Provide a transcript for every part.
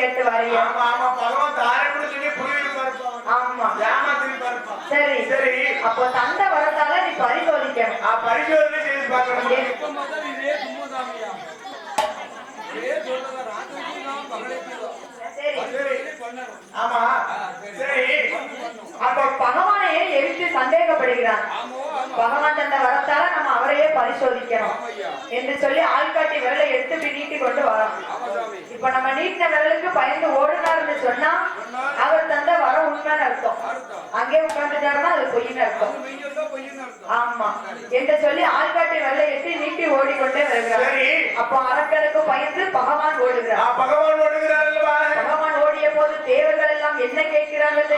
கேட்டு வரைய ஆமா ஆமா பகவான் தாரன்னு சொல்லி புரியுது ஆமா. சரி. சரி. அப்போ தந்த வரத்தால நீ பரிசோதிக்கணும். ஆ பரிசோதனை செய்து ஆமா. சரி. அப்ப பகவானே எரித்து சந்தேகப்படுகிறான் பகவான் தந்த வரத்தால நம்ம அவரையே பரிசோதிக்கணும். என்று சொல்லி ஆள்காட்டி விரலை எடுத்து நீட்டி கொண்டு வரோம். இப்ப நம்ம நீட்டின விரலுக்கு பயந்து ஓடுனார்னு சொன்னா அவர் தந்த வர உண்மைன்னு அர்த்தம். அங்கே உட்காந்துட்டாருன்னா அது பொய்னு அர்த்தம். ஆமா. என்று சொல்லி ஆள்காட்டி வெள்ளை எட்டி நீட்டி ஓடிக்கொண்டே வருகிறார். அப்போ அரக்கனுக்கு பயந்து பகவான் ஓடுகிறார். பகவான் ஓடுகிறார் பகவான் ஓடிய போது தேவர்கள் எல்லாம் என்ன கேட்கிறார்கள்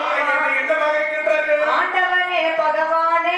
ஆண்டவனே பகவானே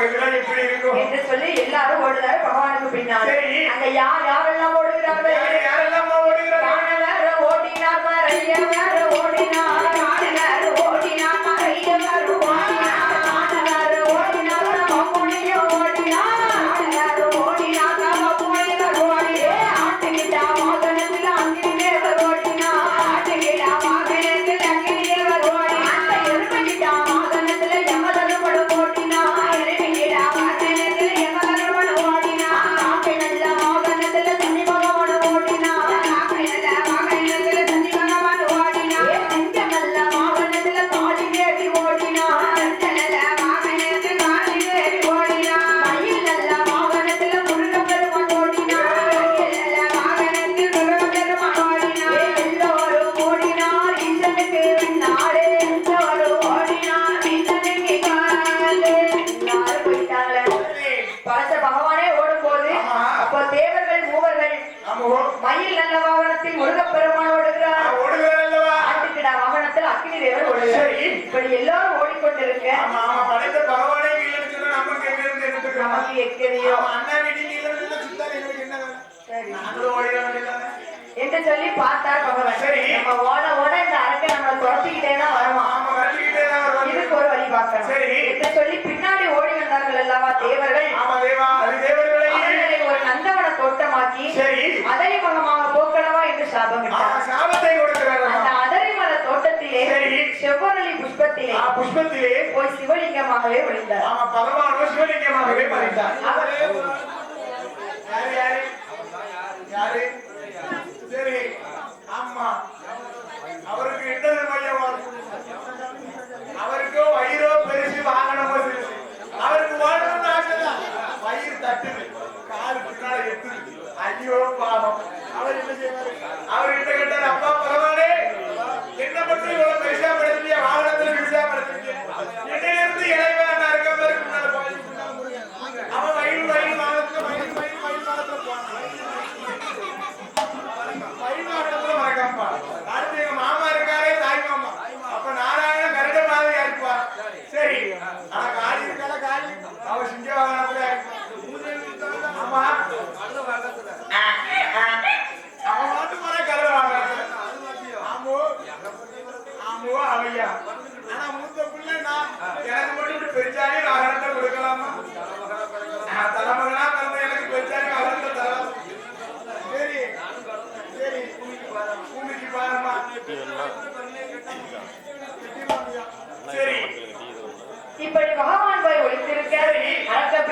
சொல்லி எல்லாரும் ஓடுறாரு பகவானுக்கு பின்னால். அங்க யார் யாரெல்லாம் ஓடுகிறார்கள்? யாரெல்லாம் ஓடுகிறார்கள்? ஓடினார் தேவர்கள் ஆமா தேவா ஒரு நந்தவன தோட்டமாக்கி சரி. அதரை மகமாக போக்கலவா என்று சாபம் சாபத்தை கொடுக்கிறார் அந்த அதரை மர தோட்டத்திலே சரி. புஷ்பத்திலே புஷ்பத்திலே. போய் சிவலிங்கமாகவே ஒளிந்தார் ஆமா பகவானோ சிவலிங்கமாகவே மறைந்தார் யாரு யாரு? யாரு? ஐயோ பாவம். அவர் என்ன செய்வார்? அவர் கிட்ட கேட்டார் அப்பா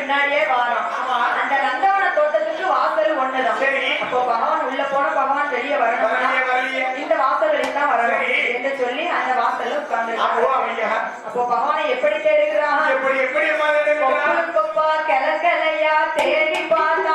பின்னாடியே வாரான் ஆமா. அந்த நந்தவன தோட்டத்துக்கு வாசல் ஒண்ணுதான். அப்போ பகவான் உள்ள போன பகவான் வெளியே வரலையே. இந்த வாசல்களில் தான் வரணும். என்று சொல்லி அந்த வாசல்ல உட்கார்ந்து அப்போ பகவானை எப்படி தேடுகிறான் எப்படி எப்படி கிளக்கலையா தேடி பார்த்தாரே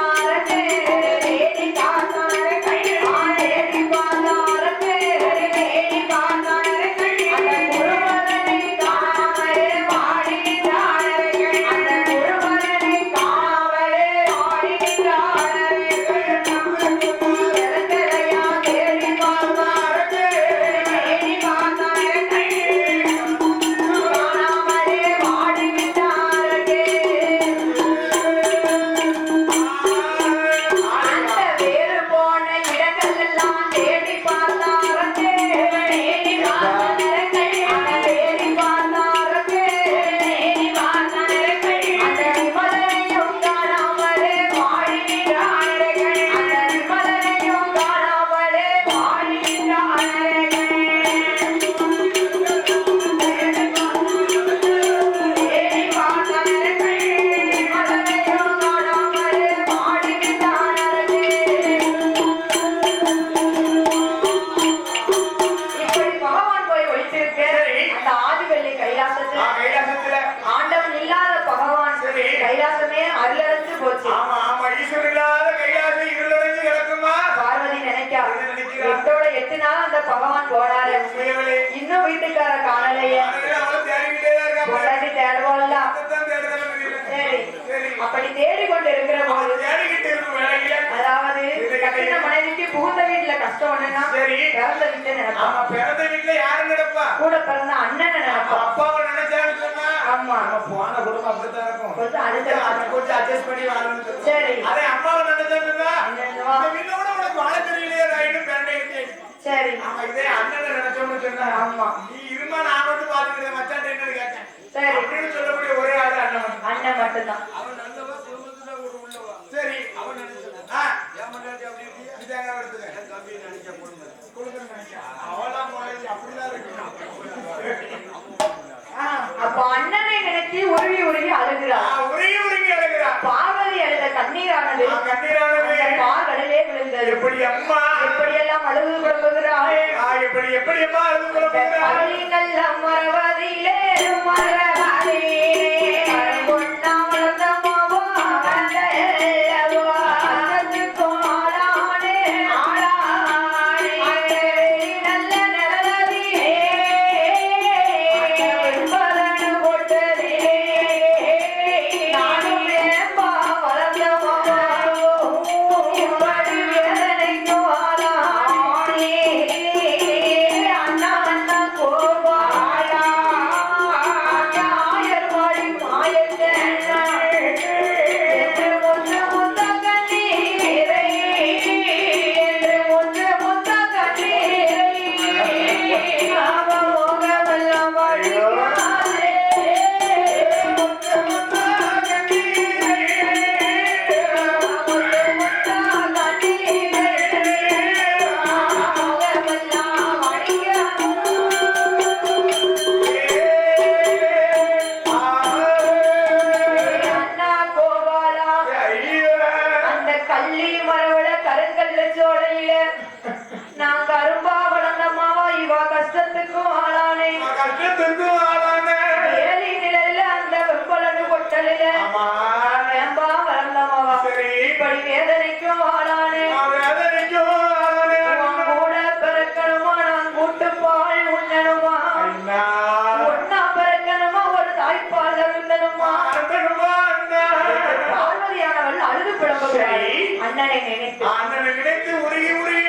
பகவான் போனாரு இன்னும் வீட்டுக்கார காணலையே. பொண்டாட்டி தெரியல. சரி அப்படி தேடிக்கொண்டு இருக்கிற போது அதாவது கட்டின மனைவிக்கு புகுந்த வீட்டுல கஷ்டம் ஒண்ணுன்னா. பிறந்த வீட்டை நினைப்பான் ஆமா பிறந்த வீட்டுல யாரு நடப்பா கூட பிறந்த அண்ணனை அப்ப நினைப்பான் அப்பாவை நினைச்சான்னு சொன்னா ஆமா. நம்ம போன குடும்பம் அப்படித்தான் இருக்கும். கொஞ்சம் அது கொஞ்சம் அட்ஜஸ்ட் பண்ணி வாழணும். சரி. அதே அம்மாவை நினைச்சாங்கன்னா என்னவா? இந்த வீட்டுல கூட உனக்கு வாழ தெரியலையே ராயிடும் வேண்டே சரி. ஆமா இதே அண்ணனை நினைச்சோம்னு சொன்னா ஆமா. நீ இருமா நான் மட்டும் பாத்துக்கிறேன் மச்சான் என்னன்னு கேட்டேன். சரி. அப்படின்னு சொல்லக்கூடிய ஒரே ஆளு அண்ணன் அண்ணன் மட்டும்தான். அவன் நல்லவா குடும்பத்துல ஒரு உள்ளவா சரி. அவன் நினைச்சது ஆ, என் அப்படி வருதுங்க. என் தம்பி நினைச்ச போய் அப்படிதான் இருக்கு. அப்ப அண்ணனை நினைச்சு உருகி உருகி ஆ, அழுகிறார் உருகி உருகி அழுகிறா. பார்வதி அழுத கண்ணீரானது கண்ணீரானது. அந்த பார்கடலே விழுந்தது எப்படி அம்மா எப்படியெல்லாம் அழுது குழம்புகிறாள் எப்படி எப்படி அம்மா அழுது புறப்படுகிறா? கவலிங்கள் மரவதிலே மரவதிலே அண்ணனை நினைத்து உருகி உருகி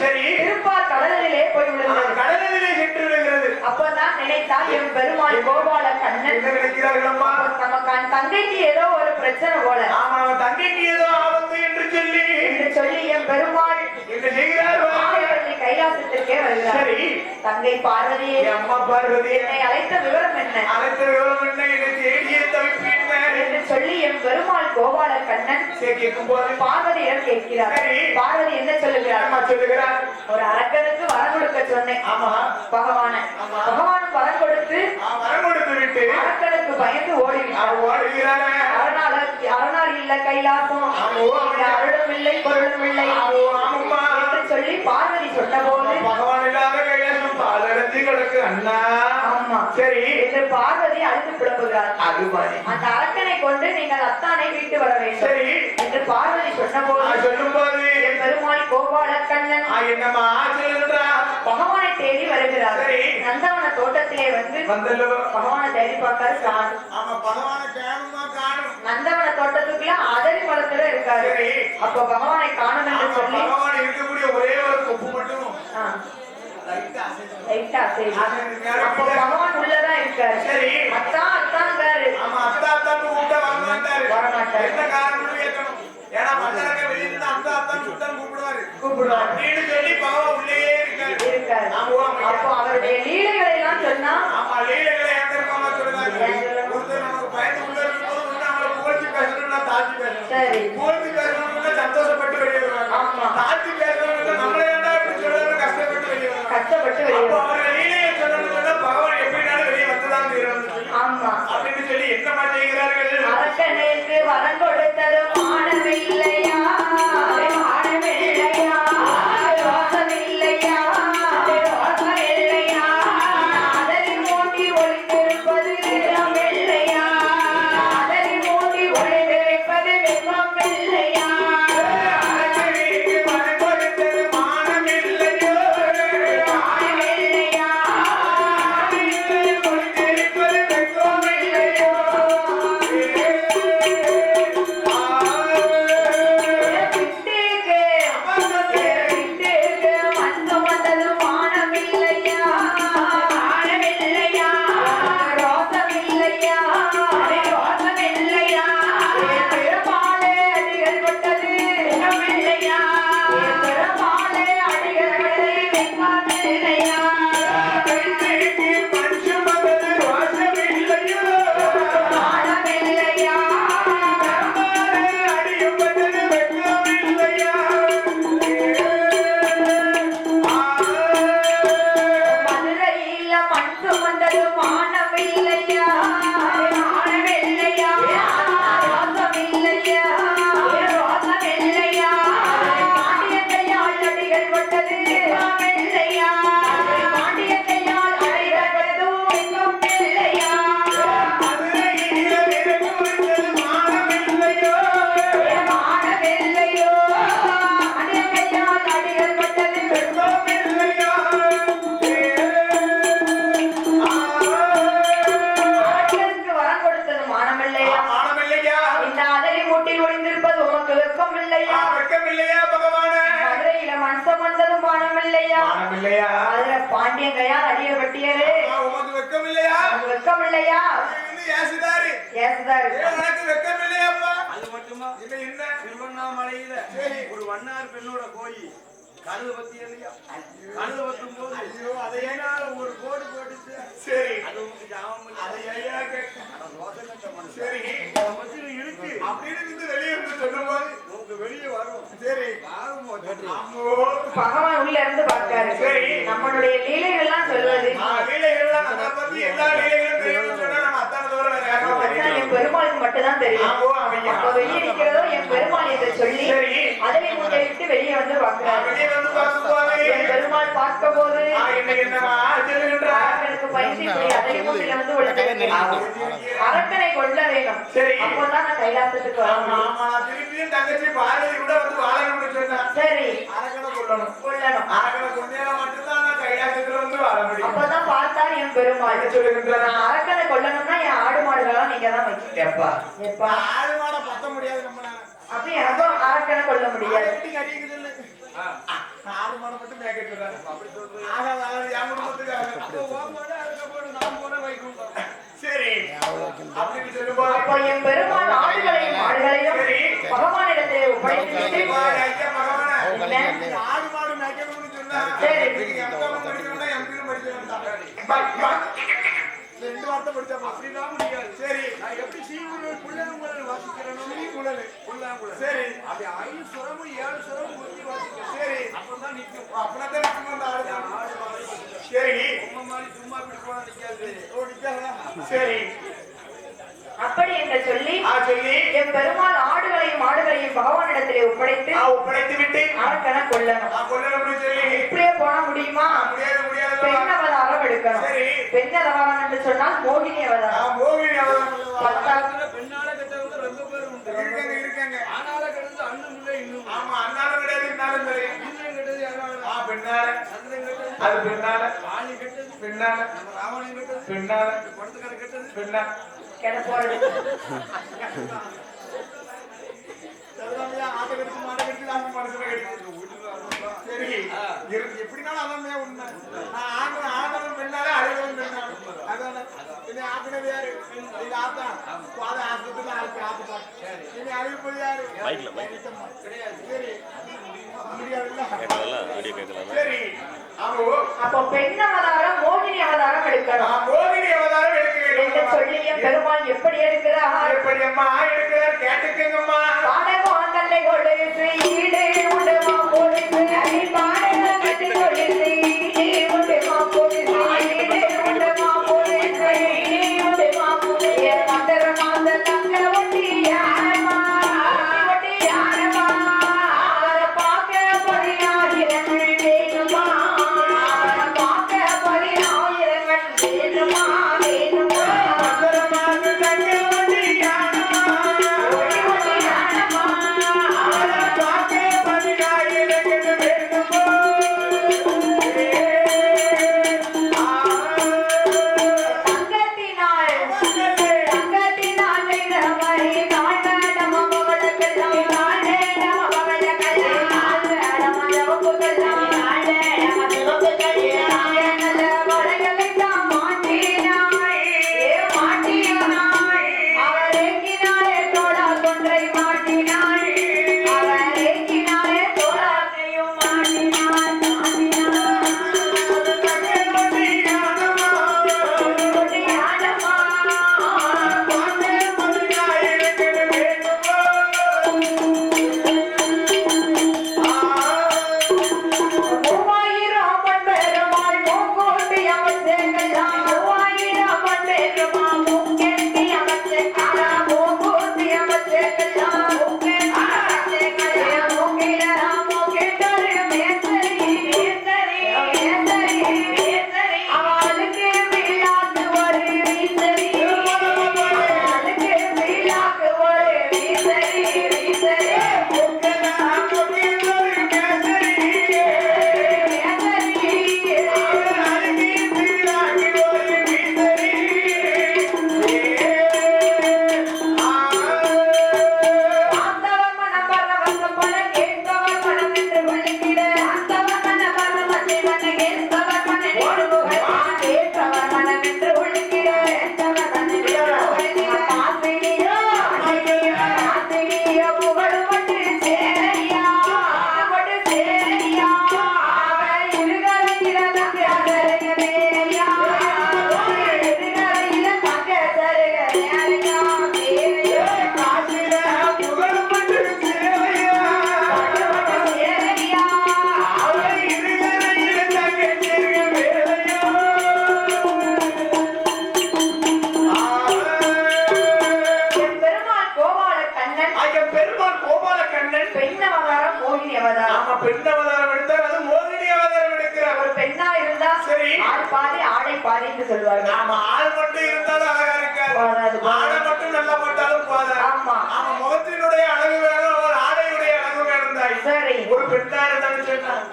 சரி. திருப்பார் கடலிலே போய் விழுந்தது கடலிலே சென்று விடுகிறது அப்பதான் நினைத்தால் என் பெருமாள் கோபால கண்ணன். என்ன நினைக்கிறார்கள் அம்மா நம்ம கண் தங்கைக்கு ஏதோ ஒரு பிரச்சனை போல. ஆமா அவன் தங்கைக்கு ஏதோ ஆபத்து என்று சொல்லி. என்று சொல்லி என் பெருமாள் என்ன செய்கிறார் கைலாசத்திற்கே வருகிறார். சரி. தங்கை பார்வதியே என் அம்மா பார்வதி. என்னை அழைத்த விவரம் என்ன? அனைத்து விவரம் என்ன? என்னை தேடிய தவிப்பு என்ன என்று சொல்லி என் பெருமாள் கோபால கண்ணன் போது பார்வதியிடம் கேட்கிறார். பார்வதி என்ன சொல்லுகிறார்? ஒரு அரக்கனுக்கு வரம் கொடுக்க சொன்னேன். பகவான. பகவான் வரம் கொடுத்து அரக்கனுக்கு பயந்து ஓடிவிட்டார். அரணால அரணால் இல்ல கைலாசம். அருளும் இல்லை பொருளும் இல்லை. என்று சொல்லி பார்வதி சொன்னபோது பகவான் இல்லாத கைலாசம். பாலடைஞ்சு கிடக்கு அண்ணா. ஆமா. சரி. என்று பார்வதி அழுது மாதிரி அந்த அரக்கனை கொண்டு நீங்கள் அத்தானை வீட்டு வர வேண்டும். என்று பார்வதி சொன்னபோது நான் சொல்லும் போது என் பெருமாள் கோபால கண்ணன் என்னம்மா பகவானை தேடி வருகிறார். நந்தவன தோட்டத்திலே வந்து பகவானை தேடி காணும். நந்தவன தோட்டத்துக்குள்ள அதரி மரத்துல இருக்காரு. அப்ப பகவானை காணும் என்று சொல்லி பகவான் இருக்கக்கூடிய ஒரே ஒரு கொப்பு மட்டும். லைட்டா சரி அப்ப. பகவான் உள்ளதான் இருக்காரு சரி. அத்தாங்காரு ஆமா அத்தா அத்தான் கூப்பிட்டா வரமாட்டாரு வரமாட்டாரு. என்ன காரணம்னு கேட்கணும் ஏன்னா மன்னரங்க வெளியில இருந்து அத்தா அத்தான் சுத்தம் கூப்பிடுவாரு கூப்பிடுவாரு. அப்படின்னு சொல்லி பகவான் உள்ளே இருக்காரு இருக்காரு ஆமா, ஆமா. அப்போ அவருடைய லீலைகளை எல்லாம் சொன்னா ஆமா லீலைகளை ஏசுதாரு ஏசுதாரு ஏன் உனக்கு வெட்கமில்லையாப்பா அது மட்டுமா? இல்ல என்ன? திருவண்ணாமலையில சரி. ஒரு வண்ணார் பெண்ணோட கோயில். கழுது பத்தி இல்லையா? கழுது பத்தும் போது ஐயோ அதை ஏன் அதனால ஒரு கோடு போட்டுச்சு. சரி. அது உங்களுக்கு. அதை ஐயா. சரி. இருக்கு அப்படின்னு இருந்து வெளியே இருந்து சொல்லும்போது உங்க வெளியே வரும். சரி. பகவான் உள்ள இருந்து பார்த்தாரு. சரி. நம்மளுடைய லீலைகள்லாம் சொல்வது ஆ, லீலைகள்லாம் நம்மளை பத்தி எல்லா லீலைகளும் தெரியும்னு சொன்னா நம்ம அத்தானை தவிர வேற யாருக்கும் அதான் தெரியாது. என் பெருமாளுக்கு மட்டும்தான் தெரியும். அப்ப வெளியே நிக்கிறதோ என் பெருமாள் என்று சொல்லி. அதனை மூட்டை விட்டு வெளியே வந்து பார்க்கிறாரு வெளியே வந்து பார்க்கும்போது, என் பெருமாள் பார்க்க போது பயந்து இப்படி அதனை மூட்டையில வந்து விழுந்திருக்கிறார். அரக்கனை கொல்ல வேணும் சரி. அப்போதான் நான் கைலாசத்துக்கு தங்கச்சி பார்வதி கூட வந்து வாழணும்னு சொன்னா. சரி அரக்கனை கொல்லணும். கொல்லணும் அரக்கனை கொன்னேனா மட்டும்தான் நான் கைலாசத்துல வந்து வாழ முடியும். பார்த்தார் என் பெருமாள்? நான் அரக்கனை கொல்லணும்னா என் ஆடு மாடுகளெல்லாம் நீங்க தான் வைக்கணும் எப்பா? எப்பா ஆடு மாடை பத்த முடியாது நம்மளால. அப்படி எனக்கும் அரக்கனை கொல்ல முடியாது? ஆடு மாடை மட்டும் மேய்க்க சொல்றாரு. ஆகாது, ஆகாது, என் குடும்பத்துக்கு ஆகாது. அப்போ நான் வைக்கும் சரி அப்படின்னு சொல்லும்போது அப்போ என் பெருமாள் ஆடுகளையும் மாடுகளையும். பகவானிடத்திலே. என்ன? ஆடு மாடு மேய்க்கணும்னு சொன்னா, ரெண்டு வார்த்தை படிச்சா அப்படின்னா சரி. நான் எப்படி அப்படி ஏழு சுரமும் முடிஞ்சு சரி. அப்பதான் நிற்கும். சும்மா போனா நிற்காது சரி. அப்படி என்று சொல்லி சொல்லி. என் பெருமாள் ஆடுகளையும் ஆடுகளையும் பகவானிடத்திலே ஒப்படைத்து ஒப்படைத்து விட்டு. அரக்கனை கொல்லணும். கொல்லணும் இப்படியே போன முடியுமா? முடியாது. பெண் அவதாரம் எடுக்கணும். சரி. பெண் அவதாரம் என்று சொன்னால் மோகினி ஆ அவதாரம் மோகினி அவதாரம். பெண்ணால கெட்டவங்க ரொம்ப பேர் உண்டு. இருக்காங்க இருக்காங்க. ஆனால கெட்டது அண்ணன் இல்லை இன்னும் ஆமா அண்ணாலும் கிடையாது இன்னாலும் சரி இந்திரன் கெட்டது யாரால? ஆ பெண்ணால. அது பெண்ணால. வாணி கெட்டது. பெண்ணால. நம்ம ராவணன் கெட்டது. பெண்ணால. படத்துக்கார கெட்டது. பெண்ணா. கெட போறது. சரிதான்யா, ஆட்டை கடிச்சு, மாடை கடிச்சு, லாஸ்ட் மனுஷனை கடிச்சு. சரி இரு- எப்படினாலும் அதான்யா உண்மை. நான் ஆண்டவன் ஆண்டவன் பெண்ணாலே. அதானே? ஆக்குனது யாரு? எங்க ஆத்தா. பாத ஆஸ்பத்திரியில யாரு? சரி. சரி. அப்போ, பெண் அவதாரம் மோகினி அவதாரம் எடுக்கணும் மோகினி அவதாரம் எடுக்க பெருமாள் எப்படி எடுக்கிறார் எப்படி அம்மா எடுக்கிறார் கேட்டுக்கங்கம்மா பாடக கட்டி கொடுத்து ஈடு போடுது ஈடு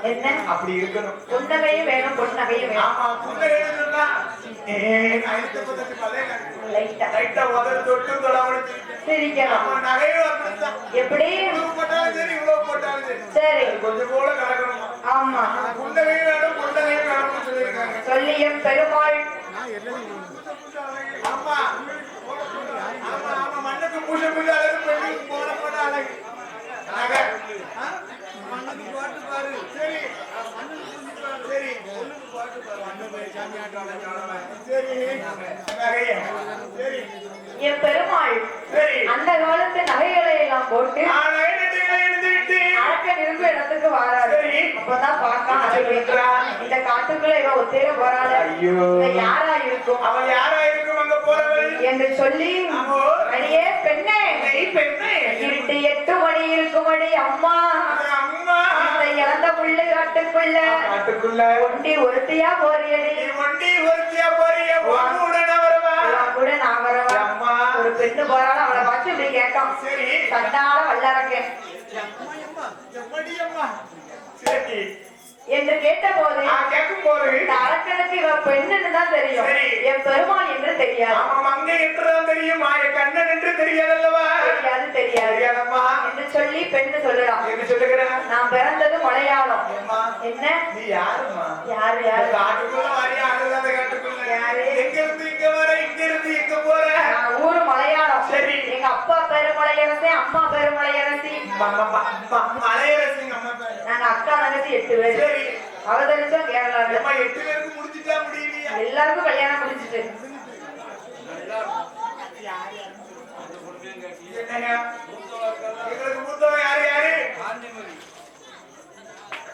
என்ன? அப்படி இருக்கணும். புன்னகையும் வேணும் பொன்னகையும் வேணும். ஆமா புன்னகை அப்படித்தான் எப்படி? சரி கொஞ்சம் போல கலக்கணுமா. ஆமா. புன்னகையும் வேணும் புன்னகையும் வேணும்னு சொல்லியிருக்காங்க. சொல்லி என் பெருமாள். ஆமா. ஆமா ஆமா மண்ணுக்கு பூசை பூஜை அழகு பெண்ணுக்கு போன அழகு. என் பெருமாள் அந்த காலத்து நகைகளை எல்லாம் போட்டு இருந்து இடத்துக்கு வராது அப்பதான் இந்த காட்டுக்குள்ள இவன் ஒத்தேர போறாள். யாரா அவன் யாரா என்று சொல்லி அடியே பெண்ணே. பெண்ணே. இருட்டு எட்டு மணி இருக்கும் அடி அம்மா இழந்த புள்ளு காட்டுக்குள்ள. காட்டுக்குள்ள. ஒண்டி ஒருத்தியா போறியடி. ஒண்டி ஒருத்தியா போறிய? உடனே வருவா கூட நான் வரவா அம்மா. ஒரு பெண்ணு போறாலும் அவளை பார்த்து இப்படி கேட்டோம் சரி. எம்மடி அம்மா சரி. என்று கேட்ட போது நான் கேட்கும் போது இந்த அரக்கனுக்கு இவ பெண்ணுன்னு தான் தெரியும். என் பெருமாள் என்று தெரியாது. மங்கை என்றுதான் தெரியும். மாய கண்ணன் என்று தெரியாதல்லவா? தெரியாது தெரியாது. தெரியாதம்மா. என்று சொல்லி பெண்ணு சொல்லலாம் என்ன சொல்லுகிறேன்? நான் பிறந்தது மலையாளம். என்ன? நீ யாரும்மா? யாரு யாரு? காட்டுக்குள்ள ஆளுங்க அந்த காட்டுக்குள்ள. யாரு? எங்க இருந்து இங்க வர இங்க இருந்து இங்க போற ஊரு மலையாளம். சரி. எங்க அப்பா பேரு மலையரசி அம்மா பேரு மலையரசி. ம- ம- ம- ம- மலையரசிங்க அம்மா பேரு. நாங்க அக்கா தங்கச்சி எட்டு பேரு சரி அவதரிச்சோம் கேரளால அம்மா எட்டு பேருக்கு முடிச்சுட்டா முடியலையா எல்லாருக்கும் கல்யாணம் முடிச்சிட்டு என்னங்க? எங்களுக்கு மூத்தவன் யாரு யாரு? காந்திமதி.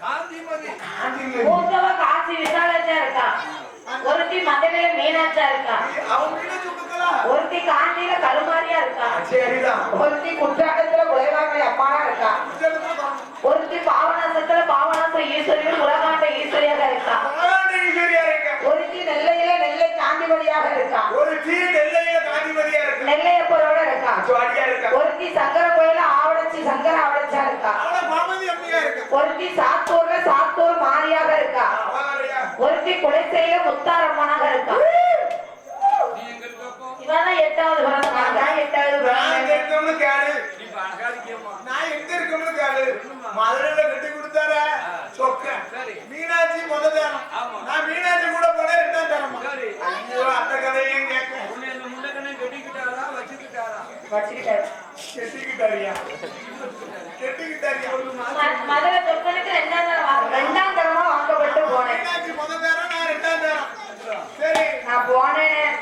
காந்திமதி. ஆண்டிங்க. மூத்தவ காசி விசாலச்சா இருக்கா? ஒருத்தி மதுரையில மீனாட்சா இருக்கா? ஒருத்தி காஞ்சியில கருமாரியா இருக்கா? சரிதான் ஒருத்தி குற்றாலத்துல குலைவாங்கலை அம்மாவா இருக்கா. ஒருத்தி பாவனாசத்துல பாவனாச ஈஸ்வரியும் உலகாண்ட ஈஸ்வரியாக இருக்கா? ஆண்டி ஈஸ்வரியா இருக்க. ஒருத்தி நெல்லையில நெல்லை காந்திமதியாக இருக்கா? ஒரு சீ நெல்லையில காந்திமதியா இருக்கு? நெல்லையப்பரோட இருக்கா? சுவாடியா இருக்கா? ஒருத்தி சங்கர கோயில ஆவடச்சி சங்கர ஆவடச்சா இருக்கா? அவள பாமதி அம்மையா இருக்கு? ஒருத்தி சாத்தூர்ல சாத்தூர் மாரியாக இருக்கா? ஒருத்தி குலைசையில முத்தாரம்மனாக இருக்கா? இவதான் எட்டாவது பிறந்தவன் நான் எட்டாவது நான் இருக்கோம்னு கேளு மதுரையில கட்டி கொடுத்தார சொக்க. சரி. மீனாட்சி முத தரம். நான் மீனாட்சி கூட போனேன் ரெண்டாம் தரமா சரி. ஐயோ அந்த கதையும் கேட்க கட்டிக்கிட்டாரா வச்சுக்கிட்டாரா? வச்சுக்கிட்டாரு. கெட்டிக்கிட்டாரியா? கெட்டிக்கிட்டாரியா? மதுரை சொக்கனுக்கு ரெண்டாம் தரம் வா- ரெண்டாம் தரமா வாக்கப்பட்டு போனேன். மீனாட்சி முத தரம் நான் ரெண்டாம் தரம் சரி. நான் போனேன்.